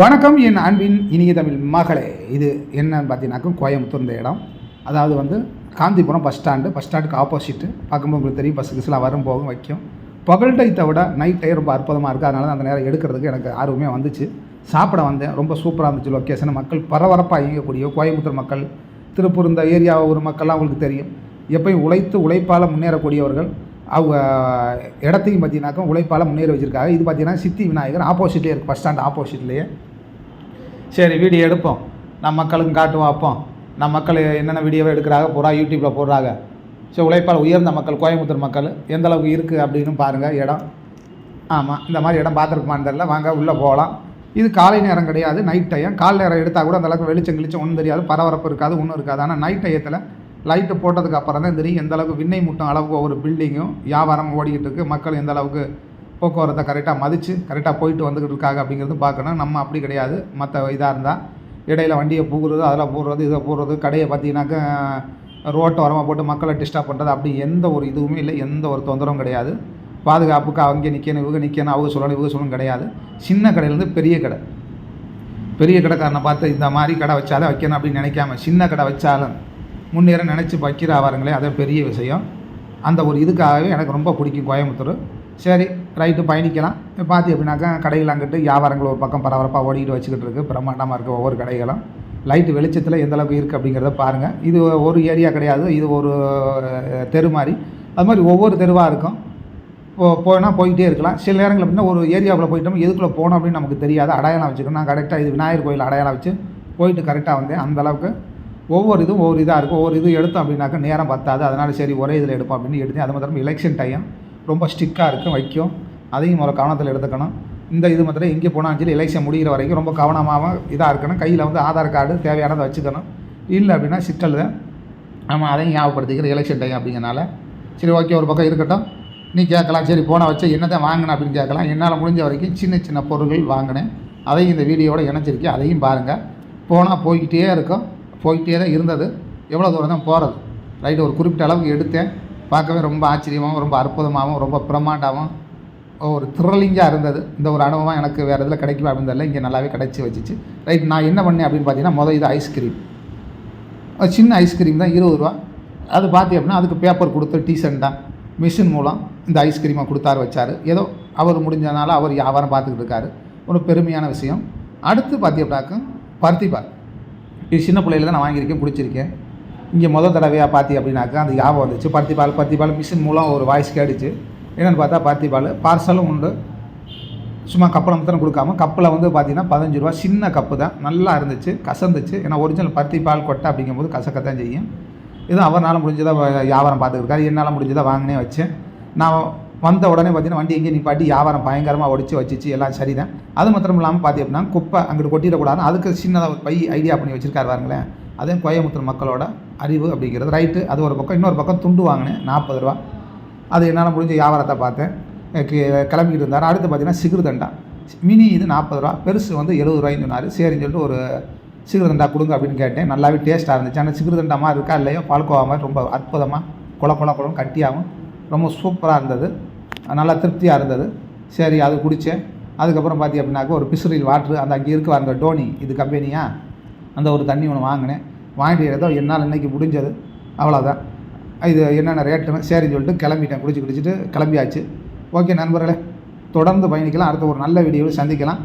வணக்கம் என் அன்பின் இனிய தமிழ் மகளே. இது என்னன்னு பார்த்தீங்கன்னாக்கா கோயம்புத்தூர் இந்த இடம். அதாவது வந்து காந்திபுரம் பஸ் ஸ்டாண்டு பஸ் ஸ்டாண்டுக்கு ஆப்போசிட்டு பார்க்கும்போது உங்களுக்கு தெரியும் பஸ் கிஸ்லாம் வரும் போகும் வைக்கும். பகல் டைத்தை விட நைட் டை ரொம்ப அற்புதமாக இருக்குது அதனால அந்த நேரம் எடுக்கிறதுக்கு எனக்கு ஆர்வமே வந்துச்சு. சாப்பிட வந்தேன். ரொம்ப சூப்பராக இருந்துச்சு லொக்கேஷன் மக்கள் பரபரப்பாக இயங்கக்கூடிய கோயம்புத்தூர் மக்கள் திருப்பூர் இந்த ஏரியாவை ஒரு மக்கள்லாம் உங்களுக்கு தெரியும். எப்பயும் உழைத்து உழைப்பால் முன்னேறக்கூடியவர்கள். அவங்க இடத்தையும் பார்த்தீங்கன்னாக்கா உழைப்பால் முன்னேறி வச்சுருக்காங்க. இது பார்த்தீங்கன்னா சித்தி விநாயகர் ஆப்போசிட்லேயே இருக்குது பஸ் ஸ்டாண்ட் ஆப்போசிட்லேயே சரி வீடியோ எடுப்போம். நம்ம மக்களுக்கும் காட்டுவோம் அப்போம் நம்ம மக்கள் என்னென்ன வீடியோவை எடுக்கிறாங்க பூரா யூடியூப்பில் போடுறாங்க. ஸோ உழைப்பால் உயர்ந்த மக்கள் கோயம்புத்தூர் மக்கள் எந்த அளவுக்கு இருக்குது அப்படின்னு பாருங்கள் இடம். ஆமாம் இந்த மாதிரி இடம் பார்த்துருக்குமான்னு தெரியல. வாங்க உள்ளே போகலாம். இது காலை நேரம் கிடையாது நைட் டைம் காலை நேரம் எடுத்தால் கூட அந்தளவுக்கு வெளிச்சம் கிழிச்சம் ஒன்றும் தெரியாது. பரபரப்பு இருக்காது ஒன்றும் இருக்காது. ஆனால் நைட் டயத்தில் லைட்டு போட்டதுக்கு அப்புறம் தான் தெரியும் எந்த அளவுக்கு விண்ணை முட்டும் அளவுக்கு ஒவ்வொரு பில்டிங்கும் வியாபாரம் ஓடிக்கிட்டு இருக்குது மக்கள் எந்த அளவுக்கு போக்குவரத்தை கரெக்டாக மதித்து கரெக்டாக போயிட்டு வந்துக்கிட்டு இருக்காங்க அப்படிங்கிறது பார்க்கணும். நம்ம அப்படி கிடையாது. மற்ற இதாக இருந்தால் இடையில வண்டியை பூகுறது அதில் போடுறது இதை போடுறது கடையை பார்த்தீங்கன்னாக்கா ரோட்டை வரமாக போட்டு மக்களை டிஸ்டர்ப் பண்ணுறது அப்படி எந்த ஒரு இதுவுமே இல்லை. எந்த ஒரு தொந்தரவும் கிடையாது. பாதுகாப்புக்கு அங்கே நிற்கணும் இவங்க நிற்கணும் அவங்க சொல்லணும் இவங்க சொல்லணும் கிடையாது. சின்ன கடையிலேருந்து பெரிய கடை. பெரிய கடைக்காரனை பார்த்து இந்த மாதிரி கடை வச்சாலே வைக்கணும் அப்படின்னு நினைக்காம சின்ன கடை வச்சாலும் முன்னேற நினச்சி வைக்கிற ஆவாருங்களே அது பெரிய விஷயம். அந்த ஒரு இதுக்காகவே எனக்கு ரொம்ப பிடிக்கும் கோயம்புத்தூர். சரி ரைட்டு பயணிக்கலாம். பார்த்து பார்த்தி கடைகள் அங்கிட்டு வியாபாரங்கள் ஒரு பக்கம் பரபரப்பாக ஓடிக்கிட்டு வச்சுக்கிட்டு இருக்குது பிரம்மாண்டமாக இருக்குது ஒவ்வொரு கடைகளும். லைட்டு வெளிச்சத்தில் எந்த அளவுக்கு இருக்குது அப்படிங்கிறத பாருங்கள் இது ஒரு ஏரியா கிடையாது. இது ஒரு தெரு மாதிரி. அது மாதிரி ஒவ்வொரு தெருவாக இருக்கும். போ போனால் போயிட்டே இருக்கலாம். சில நேரங்கள் அப்படின்னா ஒரு ஏரியாவில் போயிட்டோம் எதுக்குள்ளே போனோம் அப்படின்னு நமக்கு தெரியாது. அடையாளம் வச்சுக்கணும். நான் கரெக்டாக இது விநாயகர் கோயில் அடையாளம் வச்சு போயிட்டு கரெக்டாக வந்தேன். அந்த அளவுக்கு ஒவ்வொரு இதுவும் ஒவ்வொரு இதாக இருக்கும். ஒவ்வொரு இது எடுத்தோம் அப்படின்னாக்கா நேரம் பத்தாது. அதனால் சரி ஒரே இதில் எடுப்போம் அப்படின்னு எடுத்து அது மாத்திரம் எலெக்ஷன் டைம் ரொம்ப ஸ்டிக்காக இருக்கும் வைக்கும். அதையும் ஒரு கவனத்தில் எடுத்துக்கணும். இந்த இது மாத்திரம் எங்கே போனாலும் சரி எலெக்ஷன் முடிகிற வரைக்கும் ரொம்ப கவனமாகவும் இதாக இருக்கணும். கையில் வந்து ஆதார் கார்டு தேவையானதை வச்சுக்கணும். இல்லை அப்படின்னா சிக்கல் தான் அதையும் ஞாபகப்படுத்திக்கிற எலெக்ஷன் டைம் அப்படிங்கிறனால. சரி ஓகே ஒரு பக்கம் இருக்கட்டும். நீ கேட்கலாம். சரி போன வச்சு என்னதான் வாங்கினேன் அப்படின்னு கேட்கலாம். என்னால் முடிஞ்ச வரைக்கும் சின்ன சின்ன பொருட்கள் வாங்கினேன். அதையும் இந்த வீடியோவோட இணைச்சிருக்கேன் அதையும் பாருங்கள் போனால் போய்கிட்டே இருக்கும். போய்கிட்டே தான் இருந்தது. எவ்வளோ தூரம் தான் போகிறது ரைட்டு ஒரு குறிப்பிட்ட அளவுக்கு எடுத்தேன். பார்க்கவே ரொம்ப ஆச்சரியமாகவும் ரொம்ப அற்புதமாகவும் ரொம்ப பிரமாண்டமாகவும் ஒரு த்ரில்லிங்காக இருந்தது. இந்த ஒரு அனுபவம் எனக்கு வேறு இதில் கிடைக்கும் அப்படின்னு தெரியல. இங்கே நல்லாவே கிடச்சி வச்சிச்சு. ரைட் நான் என்ன பண்ணேன் அப்படின்னு பார்த்தீங்கன்னா முதல் இது ஐஸ்கிரீம் சின்ன ஐஸ்கிரீம் தான் இருபது ரூபா. அது பார்த்தி அப்படின்னா அதுக்கு பேப்பர் கொடுத்து டீசெண்டாக மிஷின் மூலம் இந்த ஐஸ்கிரீமை கொடுத்தாரு வச்சார். ஏதோ அவர் முடிஞ்சனால அவர் வியாபாரம் பார்த்துக்கிட்டு இருக்காரு. ஒரு பெருமையான விஷயம். அடுத்து பார்த்தி அப்படின்னாக்க பருத்திப்பால் இது சின்ன பிள்ளையில தான் நான் வாங்கியிருக்கேன் பிடிச்சிருக்கேன். இங்கே முதல் தடவையாக பார்த்தி அப்படின்னாக்கா அந்த ஞாபகம் வந்துச்சு. பருத்தி பால் பருத்தி பால் மிஷின் மூலம் ஒரு வாய்ஸ் கேட்டுச்சு. என்னென்னு பார்த்தா பருத்தி பால் பார்சலும் உண்டு. சும்மா கப்பில் மட்டும் கொடுக்காம கப்பில் வந்து பார்த்தீங்கன்னா பதினஞ்சு ரூபா. சின்ன கப்பு தான். நல்லா இருந்துச்சு கசந்துச்சு. ஏன்னா ஒரிஜினல் பருத்தி பால் கொட்டை அப்படிங்கும்போது கசக்கத்தான் செய்யும். இதுவும் அவரால் முடிஞ்சதாக வியாபாரம் பார்த்துருக்காரு என்னால் முடிஞ்சதாக வாங்கினே வச்சேன். நான் வந்த உடனே பார்த்தீங்கன்னா வண்டி எங்கேயும் நிப்பாட்டி வியாபாரம் பயங்கரமாக ஒடிச்சு வச்சிச்சு எல்லாம் சரிதான். அது மாத்திரம் இல்லாமல் பார்த்தி அப்படின்னா குப்பை அங்கிட்டு கொட்டிடக்கூடாது அதுக்கு சின்னதாக ஒரு பை ஐடியா பண்ணி வச்சிருக்காரு பாருங்களேன். அதே கோயம்புத்தூர் மக்களோட அறிவு அப்படிங்கிறது ரைட்டு அது ஒரு பக்கம் இன்னொரு பக்கம் துண்டு வாங்கினேன் நாற்பது ரூபா. அது என்னால் முடிஞ்ச வியாபாரத்தை பார்த்தேன். கிளம்பிக்கிட்டு இருந்தார். அடுத்து பார்த்தீங்கன்னா சிகிருதண்டா மினி இது நாற்பது ரூபா பெருசு வந்து எழுபது ரூபாய்ன்னு சொன்னார். சரின்னு சொல்லிட்டு ஒரு சிகிருதண்டா கொடுங்க அப்படின்னு கேட்டேன். நல்லாவே டேஸ்ட்டாக இருந்துச்சு. ஆனால் சிகிருதண்டா மாதிரி இருக்கா இல்லையோ பால்கோவா மாதிரி ரொம்ப அற்புதமாக குள குள குளம் கட்டியாகவும் ரொம்ப சூப்பராக இருந்தது. நல்லா திருப்தியாக இருந்தது. சரி அது குடித்தேன் அதுக்கப்புறம் பார்த்தி அப்படின்னாக்கா ஒரு பிசுரில் வாட்ரு அந்த அங்கே இருக்க அந்த டோனி இது கம்பெனியா? அந்த ஒரு தண்ணி ஒன்று வாங்கினேன். வாங்கிட்டு ஏதோ என்னால் இன்னைக்கு முடிஞ்சது. அவ்வளோதான் இது என்னென்ன ரேட்டுன்னு சரின்னு சொல்லிட்டு கிளம்பிட்டேன். குடிச்சு குடிச்சிட்டு கிளம்பியாச்சு. ஓகே நண்பர்களே தொடர்ந்து பயணிக்கலாம். அடுத்த ஒரு நல்ல வீடியோவில் சந்திக்கலாம்.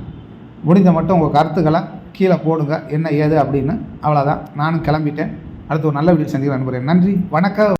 முடிஞ்ச மட்டும் உங்கள் கருத்துக்களை கீழே போடுங்க. என்ன ஏது அப்படின்னு. அவ்வளோதான் நானும் கிளம்பிட்டேன். அடுத்த ஒரு நல்ல வீடியோ சந்திக்கிறேன் நண்பர்களே. நன்றி. வணக்கம்.